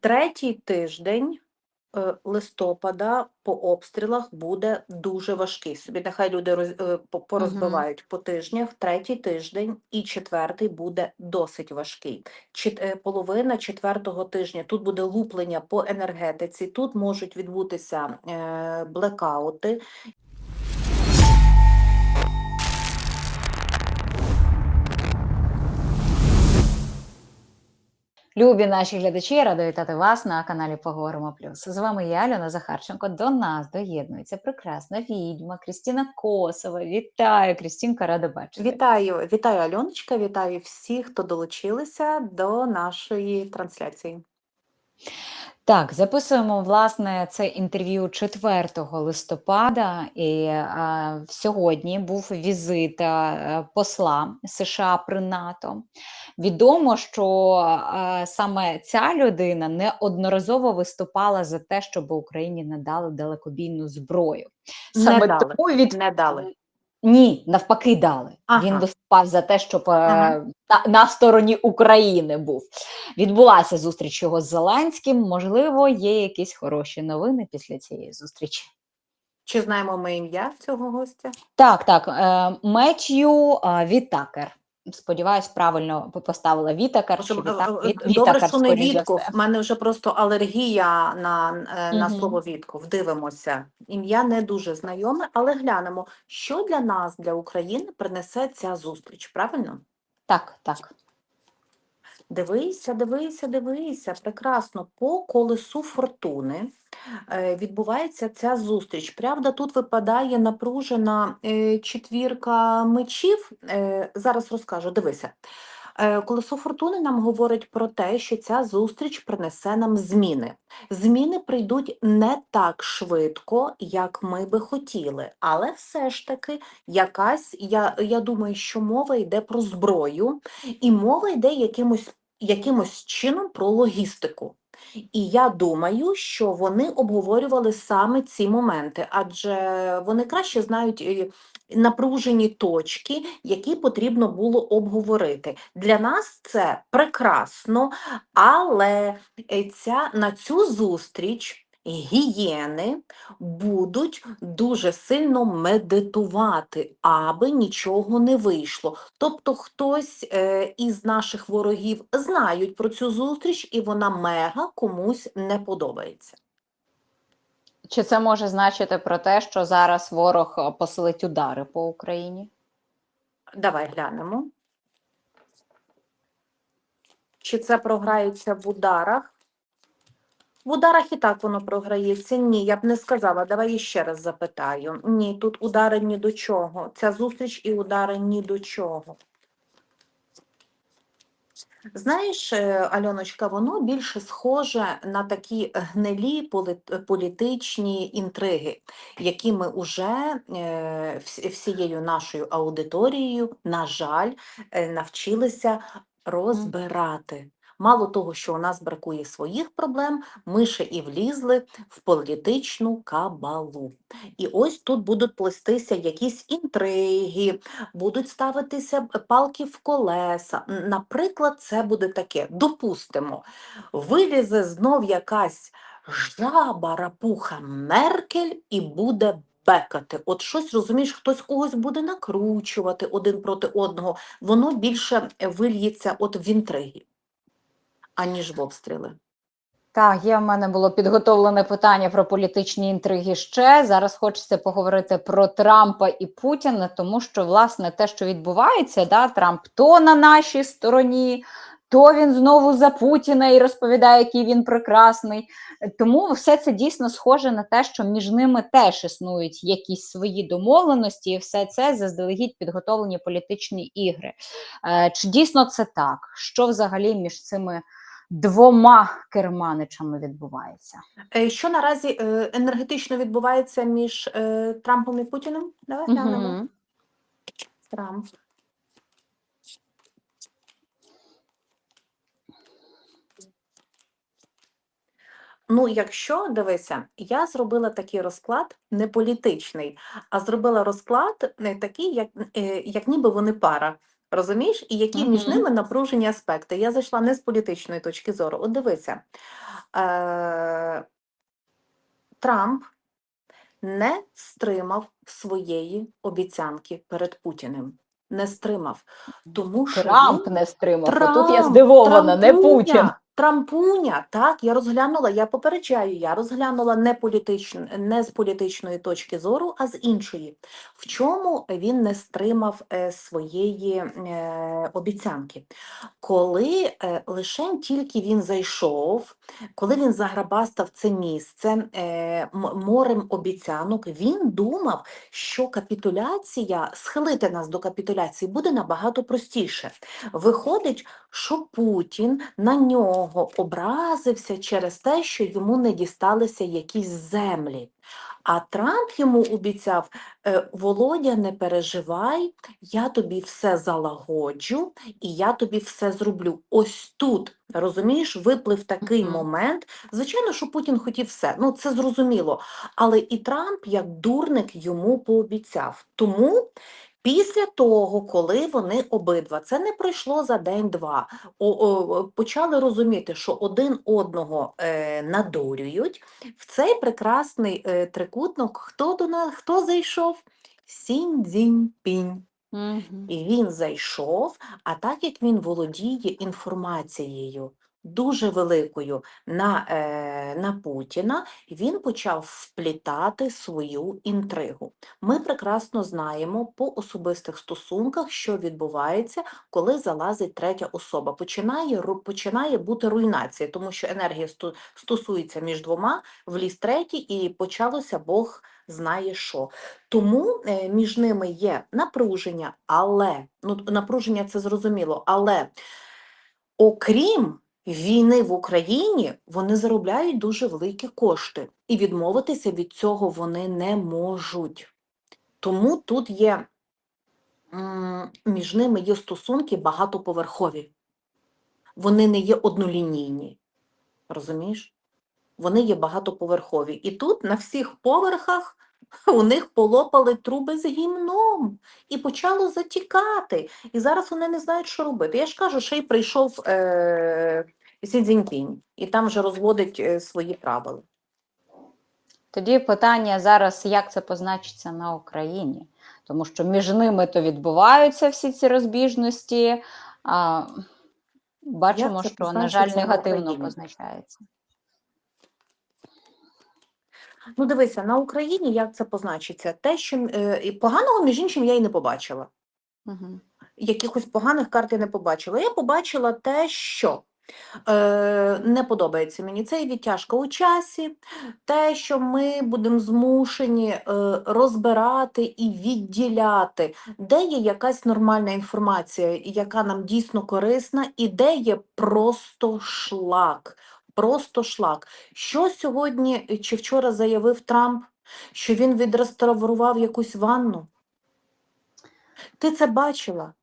Третій тиждень е, листопада по обстрілах буде дуже важкий. Собі нехай люди роз, е, по- порозбивають по тижнях. Третій тиждень і четвертий буде досить важкий. Чет, е, половина четвертого тижня тут буде луплення по енергетиці, тут можуть відбутися блекаути. Любі наші глядачі, я рада вітати вас на каналі Поговоримо Плюс. З вами я, Альона Захарченко. До нас доєднується прекрасна відьма Крістіна Косова. Вітаю, Крістінка, рада бачити. Вітаю, вітаю Альоночка, вітаю всіх, хто долучилися до нашої трансляції. Так, записуємо власне це інтерв'ю 4 листопада, і а, сьогодні був візит а, посла США при НАТО. Відомо, що а, саме ця людина неодноразово виступала за те, щоб Україні надали далекобійну зброю. Не Саме дали, тому від Не дали. Ні, навпаки, дали. Ага. Він виступав за те, щоб е, Ага. на, на стороні України був. Відбулася зустріч його з Зеленським. Можливо, є якісь хороші новини після цієї зустрічі. Чи знаємо ми ім'я цього гостя? Так, так, е, Меттью е, Вітакер. Сподіваюсь, правильно по- поставила Вітакар. Щоб, е, Добре, що не Вітков. У мене вже просто алергія на, е, на угу. слово Вітков. Дивимося. Ім'я не дуже знайоме, але глянемо, що для нас, для України, принесе ця зустріч. Правильно? Так, так. Дивися, дивися, дивися. Прекрасно. По колесу фортуни е, відбувається ця зустріч. Правда, тут випадає напружена е, четвірка мечів. Е, Зараз розкажу. Дивися. Колесо фортуни нам говорить про те, що ця зустріч принесе нам зміни. Зміни прийдуть не так швидко, як ми би хотіли, але все ж таки якась, я, я думаю, що мова йде про зброю, і мова йде якимось, якимось чином про логістику. І я думаю, що вони обговорювали саме ці моменти, адже вони краще знають е, напружені точки, які потрібно було обговорити. Для нас це прекрасно, але е, ця, на цю зустріч гієни будуть дуже сильно медитувати, аби нічого не вийшло. Тобто хтось е, із наших ворогів знають про цю зустріч, і вона мега комусь не подобається. Чи це може значити про те, що зараз ворог е, посилить удари по Україні? Давай глянемо. Чи це програється в ударах? В ударах і так воно програється. Ні, я б не сказала. Давай ще раз запитаю. Ні, тут удари ні до чого. Ця зустріч і удари ні до чого. Знаєш, е, Альоночка, воно більше схоже на такі гнилі політичні інтриги, які ми вже е, всією нашою аудиторією, на жаль, е, навчилися розбирати. Мало того, що у нас бракує своїх проблем, ми ще і влізли в політичну кабалу. І ось тут будуть плестися якісь інтриги, будуть ставитися палки в колеса. Наприклад, це буде таке: допустимо, вилізе знов якась жаба рапуха Меркель і буде бекати. От щось розумієш, хтось когось буде накручувати один проти одного. Воно більше вильється от в інтриги, аніж в обстріли. Так, є в мене було підготовлене питання про політичні інтриги ще. Зараз хочеться поговорити про Трампа і Путіна, тому що власне те, що відбувається, да, Трамп то на нашій стороні, то він знову за Путіна і розповідає, який він прекрасний. Тому все це дійсно схоже на те, що між ними теж існують якісь свої домовленості, і все це заздалегідь підготовлені політичні ігри. Е, Чи дійсно це так? Що взагалі між цими? Двома керманичами відбувається. Е, Що наразі е, енергетично відбувається між е, Трампом і Путіним? Давай глянемо. Мгм. Трамп. Ну, якщо дивися, я зробила такий розклад не політичний, а зробила розклад не такий, як, як ніби вони пара. Розумієш? І які між ними напружені аспекти. Я зайшла не з політичної точки зору. От дивися, Е, Трамп не стримав своєї обіцянки перед Путіним. Не стримав. Тому що Трамп він не стримав. Трамп, Тут я здивована, не Трампуня, Путін. Трампуня, так, я розглянула, я попереджаю, я розглянула не, політично, не з політичної точки зору, а з іншої. В чому він не стримав е, своєї е, обіцянки? Коли е, лише тільки він зайшов, коли він заграбастав це місце морем обіцянок, він думав, що капітуляція, схилити нас до капітуляції буде набагато простіше. Виходить, що Путін на нього образився через те, що йому не дісталися якісь землі. А Трамп йому обіцяв: е, Володя, не переживай, я тобі все залагоджу і я тобі все зроблю. Ось тут, розумієш, виплив такий момент. Звичайно, що Путін хотів все, ну це зрозуміло. Але і Трамп, як дурник, йому пообіцяв. Тому Після того, коли вони обидва, це не пройшло за день-два, почали розуміти, що один одного е, надурюють, в цей прекрасний е, трикутник хто до нас, хто зайшов? Сінь Цзіньпінь. Мгм. І він зайшов, а так як він володіє інформацією дуже великою на, е, на Путіна, він почав вплітати свою інтригу. Ми прекрасно знаємо по особистих стосунках, що відбувається, коли залазить третя особа. Починає, починає бути руйнація, тому що енергія стосується між двома, вліз третій, і почалося Бог знає що. Тому е, між ними є напруження, але ну напруження це зрозуміло, але окрім війни в Україні, вони заробляють дуже великі кошти, і відмовитися від цього вони не можуть. Тому тут є між ними є стосунки багатоповерхові. Вони не є однолінійні. Розумієш? Вони є багатоповерхові. І тут на всіх поверхах у них полопали труби з гімном і почало затікати. І зараз вони не знають, що робити. Я ж кажу, ще й прийшов е- Сі Цзіньпінь, і там вже розводить е, свої правила. Тоді питання зараз, як це позначиться на Україні, тому що між ними то відбуваються всі ці розбіжності. А, бачимо, що, на жаль, позначиться на негативно позначається. Ну, дивися, на Україні як це позначиться? Те, що е, і поганого, між іншим, я і не побачила. Угу. якихось поганих карт я не побачила. Я побачила те, що е, не подобається мені. Це і відтяжка у часі, те, що ми будемо змушені е, розбирати і відділяти, де є якась нормальна інформація, яка нам дійсно корисна, і де є просто шлак. Просто шлак. Що сьогодні е, чи вчора заявив Трамп, що він відреставрував якусь ванну? Ти це бачила?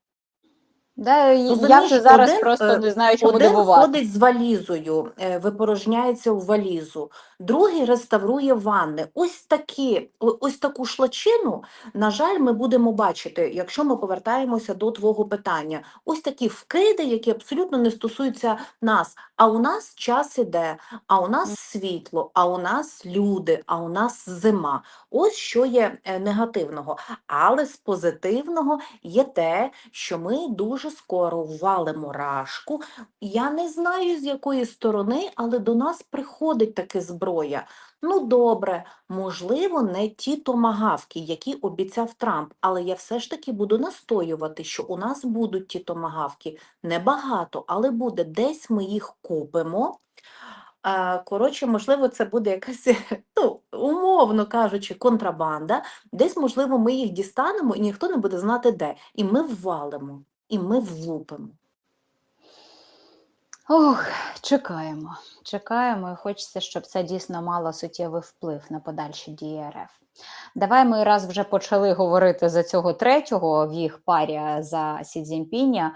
Да, я вже зараз один, просто е, не знаю, чому Один дивувати. ходить з валізою, е, випорожняється у валізу, другий реставрує ванни. Ось такі, ось таку шлачину, на жаль, ми будемо бачити, якщо ми повертаємося до твого питання. Ось такі вкиди, які абсолютно не стосуються нас. А у нас час іде, а у нас світло, а у нас люди, а у нас зима. Ось що є е, негативного. Але з позитивного є те, що ми дуже скоро ввалимо рашку. Я не знаю, з якої сторони, але до нас приходить таки зброя. Ну, добре, можливо, не ті томагавки, які обіцяв Трамп, але я все ж таки буду настоювати, що у нас будуть ті томагавки. Небагато, але буде. Десь ми їх купимо. Коротше, можливо, це буде якась, ну, умовно кажучи, контрабанда. Десь, можливо, ми їх дістанемо, і ніхто не буде знати де. І ми ввалимо, і ми влупимо. Ох, чекаємо. Чекаємо, і хочеться, щоб це дійсно мало суттєвий вплив на подальші дії РФ. Давай ми раз вже почали говорити за цього третього в їх парі за Сі Цзіньпіня.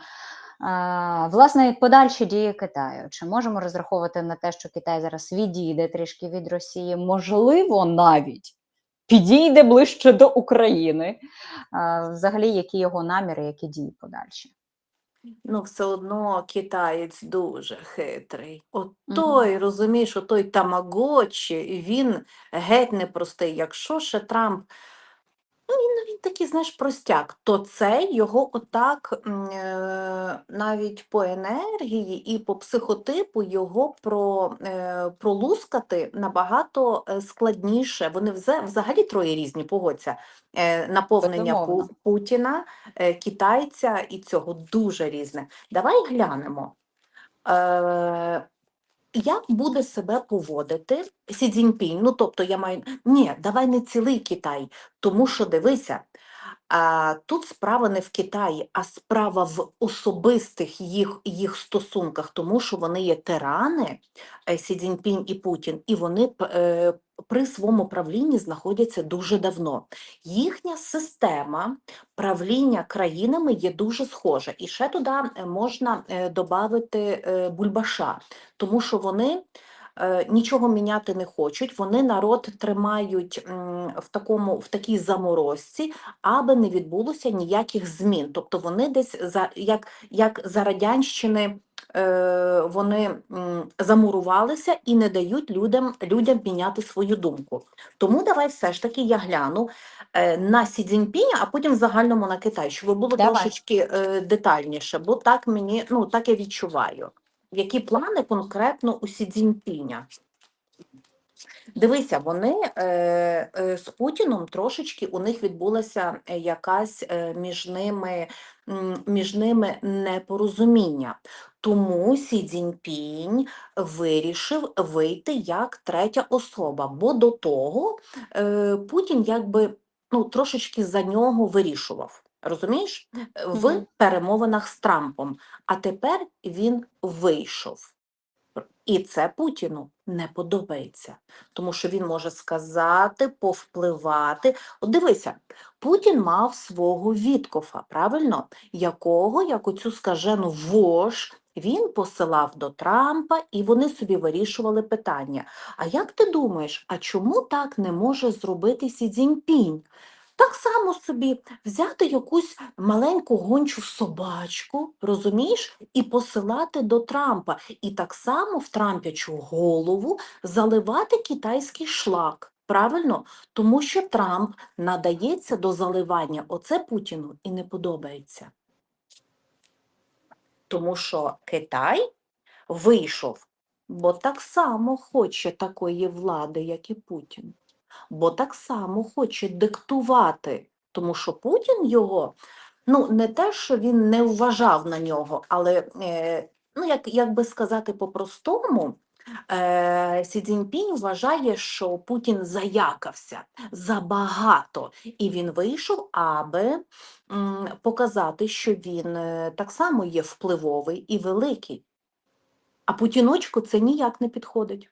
Власне, подальші дії Китаю. Чи можемо розраховувати на те, що Китай зараз відійде трішки від Росії? Можливо, навіть підійде ближче до України. Взагалі, які його наміри, які дії подальші? Ну, все одно китаєць дуже хитрий. От той, угу. розумієш, отой тамагочі, він геть непростий. Якщо ще Трамп, ну він, він такий, знаєш, простяк, то це його отак е, навіть по енергії і по психотипу його про, е, пролускати набагато е, складніше. Вони взагалі троє різні, погодься. Наповнення Пу- Путіна, китайця і цього дуже різне. Давай глянемо. Як буде себе поводити Сі Цзіньпінь? Ну, тобто я маю. Ні, давай не цілий Китай, тому що дивися, а, тут справа не в Китаї, а справа в особистих їх, їх стосунках, тому що вони є тирани, е, Сі Цзіньпінь і Путін, і вони е, при своєму правлінні знаходяться дуже давно. Їхня система правління країнами є дуже схожа. І ще туди е, можна додати бульбаша, тому що вони е, нічого міняти не хочуть, вони народ тримають в, такому, в такій заморозці, аби не відбулося ніяких змін. Тобто вони десь за, як, як за радянщини е, вони замурувалися і не дають людям, людям міняти свою думку. Тому давай все ж таки я гляну е, на Сі Цзіньпіня, а потім в загальному на Китай, щоб було Давай. трошечки е, детальніше, бо так мені, ну так я відчуваю. Які плани конкретно у Сі Цзіньпіня? Дивися, вони е, е, з Путіном трошечки у них відбулася е, якась між ними, між ними непорозуміння. Тому Сі Цзіньпінь вирішив вийти як третя особа, бо до того Путін якби ну, трошечки за нього вирішував. Розумієш? В Мгм. перемовинах з Трампом. А тепер він вийшов. І це Путіну не подобається, тому що він може сказати, повпливати. От дивися, Путін мав свого Віткофа, правильно, якого, як оцю скажену вож, він посилав до Трампа, і вони собі вирішували питання. А як ти думаєш, а чому так не може зробити Сі Цзіньпінь? Так само собі взяти якусь маленьку гончу собачку, розумієш, і посилати до Трампа, і так само в Трампячу голову заливати китайський шлак. Правильно? Тому що Трамп надається до заливання. Оце Путіну і не подобається. Тому що Китай вийшов, бо так само хоче такої влади, як і Путін. Бо так само хоче диктувати, тому що Путін його, ну не те, що він не вважав на нього, але, е, ну як, як би сказати по-простому, е, Сі Цзіньпінь вважає, що Путін заякався забагато, і він вийшов, аби показати, що він е, так само є впливовий і великий. А Путіночку це ніяк не підходить.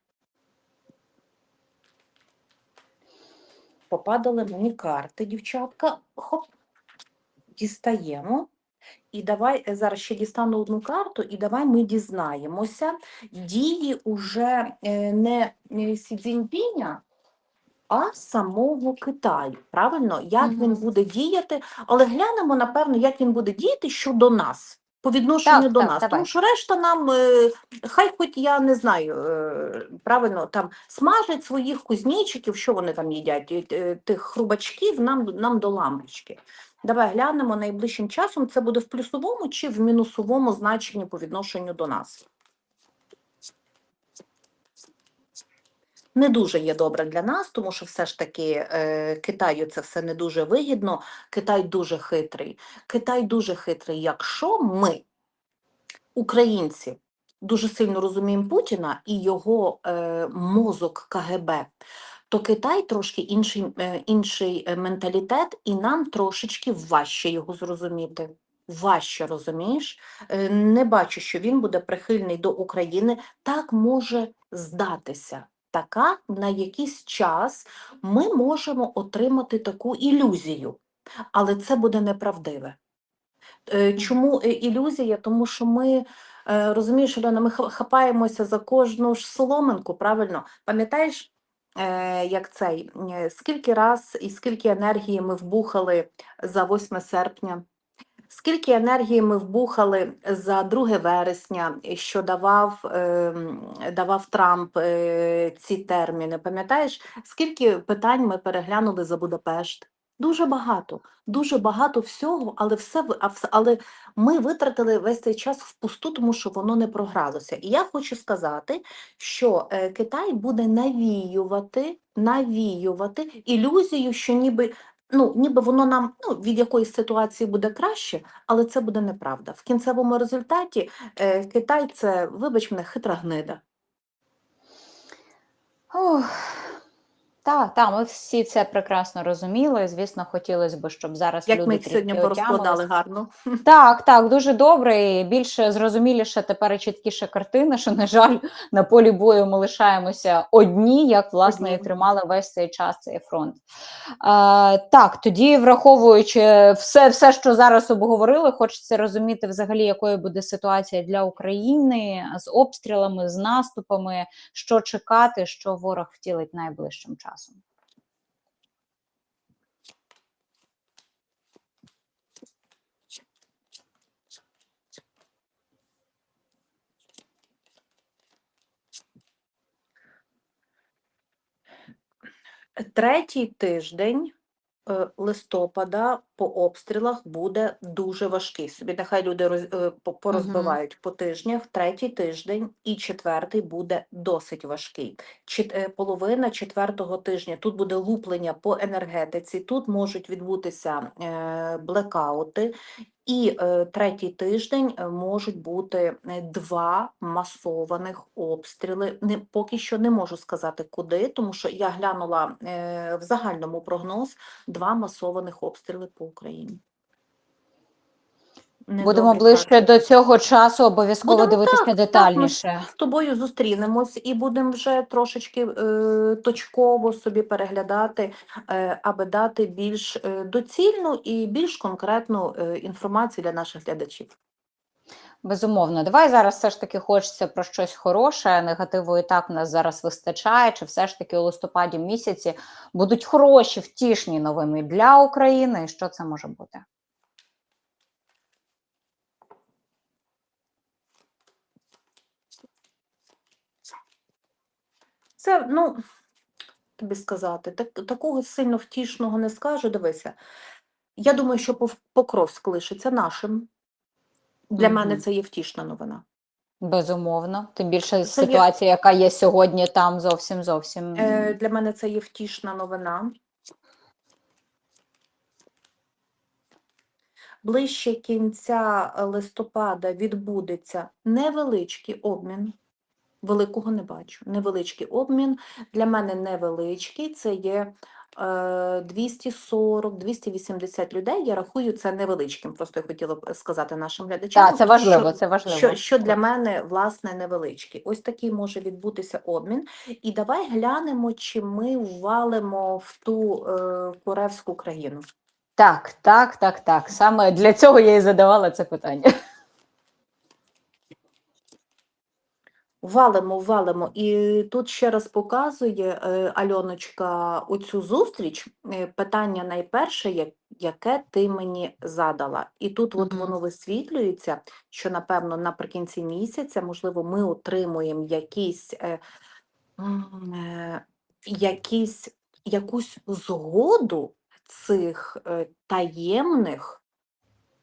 Попадали мені карти, дівчатка. Хоп, дістаємо. І давай е, зараз ще дістану одну карту, і давай ми дізнаємося дії уже е, не Сі Цзіньпіня, а самого Китаю. Правильно, як він буде діяти, але глянемо, напевно, як він буде діяти щодо нас, по відношенню Так, до так, нас. давай. Тому що решта нам, е, хай хоч я не знаю, е, правильно, там смажать своїх кузнічиків, що вони там їдять, е, тих хрубачків нам, нам до лампочки. Давай глянемо найближчим часом, це буде в плюсовому чи в мінусовому значенні по відношенню до нас. Не дуже є добре для нас, тому що все ж таки е, Китаю це все не дуже вигідно. Китай дуже хитрий. Китай дуже хитрий, якщо ми, українці, дуже сильно розуміємо Путіна і його е, мозок КГБ, то Китай трошки інший, е, інший менталітет, і нам трошечки важче його зрозуміти. Важче, розумієш? Не бачу, що він буде прихильний до України. Так може здатися. Така на якийсь час ми можемо отримати таку ілюзію, але це буде неправдиве. Е, Чому е, ілюзія? Тому що ми, е, розумієш, Альона, ми ха- хапаємося за кожну ж соломинку, правильно? Пам'ятаєш, як цей, скільки раз і скільки енергії ми вбухали за 8 серпня? Скільки енергії ми вбухали за 2 вересня, що давав, ем, давав Трамп е, ці терміни? Пам'ятаєш, скільки питань ми переглянули за Будапешт? Дуже багато, дуже багато всього, але все але ми витратили весь цей час впусту, тому що воно не програлося. І я хочу сказати, що е, Китай буде навіювати, навіювати ілюзію, що ніби ну, ніби воно нам ну, від якоїсь ситуації буде краще, але це буде неправда. В кінцевому результаті е, Китай це, вибач мене, хитра гнида. Ух. Так, так, ми всі це прекрасно розуміли. Звісно, хотілося б, щоб зараз Як люди ми сьогодні порозкладали гарно. Так, так, дуже добре. І більше зрозуміліше тепер і чіткіша картина, що, на жаль, на полі бою ми лишаємося одні, як власне і тримали весь цей час цей фронт. А, так, тоді, враховуючи все, все, що зараз обговорили, хочеться розуміти, взагалі, якою буде ситуація для України з обстрілами, з наступами, що чекати, що ворог втілить найближчим часом. Третій тиждень листопада по обстрілах буде дуже важкий. Собі нехай люди роз, порозбивають по- порозбивають по тижнях. Третій тиждень і четвертий буде досить важкий. Чет, е, половина четвертого тижня тут буде луплення по енергетиці, тут можуть відбутися е, блекаути. І е, третій тиждень е, можуть бути е, два масованих обстріли. Не, поки що не можу сказати куди, тому що я глянула в загальному прогноз два масованих обстріли по Україні. Будемо Недобрі ближче карти. до цього часу обов'язково Будемо дивитися так, так, ми з тобою зустрінемось і будемо вже трошечки е, точково собі переглядати, е, аби дати більш е, доцільну і більш конкретну е, інформацію для наших глядачів. Безумовно, давай зараз все ж таки хочеться про щось хороше. Негативу і так в нас зараз вистачає. Чи все ж таки у листопаді місяці будуть хороші, втішні новини для України? І що це може бути? Це, ну, тобі сказати, так, такого сильно втішного не скажу. Дивися. Я думаю, що Покровськ лишиться нашим. Для мене це є втішна новина. Безумовно. Тим більше Це є- ситуація, яка є сьогодні, там зовсім зовсім Е, для мене це є втішна новина. Ближче кінця листопада відбудеться невеличкий обмін. Великого не бачу. Невеличкий обмін. Для мене невеличкий. Це є е, 240-280 людей. Я рахую це невеличким. Просто я хотіла б сказати нашим глядачам. Так, це важливо, що- це важливо. що, що для мене власне невеличкий. Ось такий може відбутися обмін. І давай глянемо, чи ми ввалимо в ту е, коревську країну. Так, так, так, так. Саме для цього я і задавала це питання. Валимо, валимо. І тут ще раз показує е, Альоночка оцю зустріч. Е, Питання найперше, яке ти мені задала. І тут от воно висвітлюється, що, напевно, наприкінці місяця, можливо, ми отримуємо якісь, е, якісь, якусь згоду цих таємних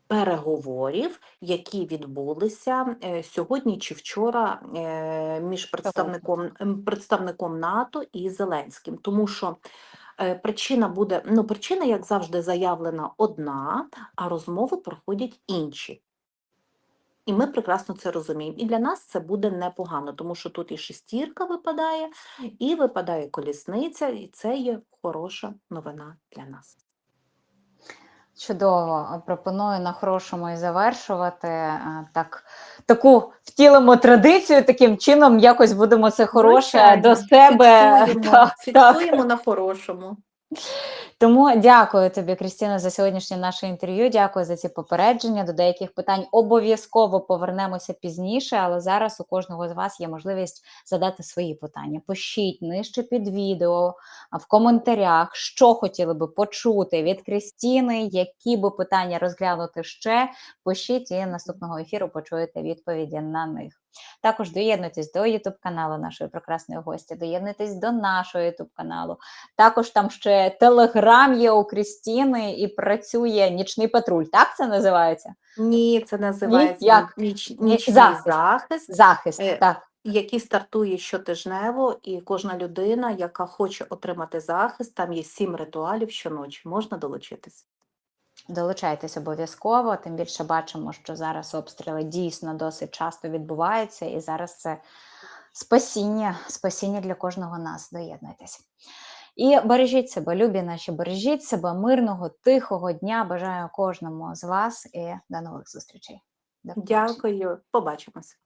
переговорів, які відбулися е, сьогодні чи вчора е, між представником, ем, представником НАТО і Зеленським. Тому що е, причина буде, ну, причина, як завжди, заявлена одна, а розмови проходять інші. І ми прекрасно це розуміємо. І для нас це буде непогано, тому що тут і шестірка випадає, і випадає колісниця, і це є хороша новина для нас. Чудово, пропоную на хорошому і завершувати. Е, Так, таку втілимо традицію, таким чином якось будемо це хороше Звичайно, до себе. Фіксуємо, Так, так. фіксуємо на хорошому. Тому дякую тобі, Крістіна, за сьогоднішнє наше інтерв'ю. Дякую за ці попередження. До деяких питань обов'язково повернемося пізніше, але зараз у кожного з вас є можливість задати свої питання. Пишіть нижче під відео в коментарях, що хотіли би почути від Крістіни, які би питання розглянути ще. Пишіть і наступного ефіру почуєте відповіді на них. Також доєднуйтесь до youtube каналу нашої прекрасної гості, доєднуйтесь до нашого youtube каналу. Також там ще телеграм є у Крістіни і працює нічний патруль. Так це називається? Ні, це називається як? ніч, нічний захист. захист. Захист. Е, Так. який стартує щотижнево, і кожна людина, яка хоче отримати захист, там є сім ритуалів щоночі, можна долучитись. Долучайтесь обов'язково, тим більше бачимо, що зараз обстріли дійсно досить часто відбуваються, і зараз це спасіння, спасіння для кожного нас. Доєднуйтесь. І бережіть себе, любі наші, бережіть себе, мирного, тихого дня. Бажаю кожному з вас і до нових зустрічей. До. Дякую, побачимось.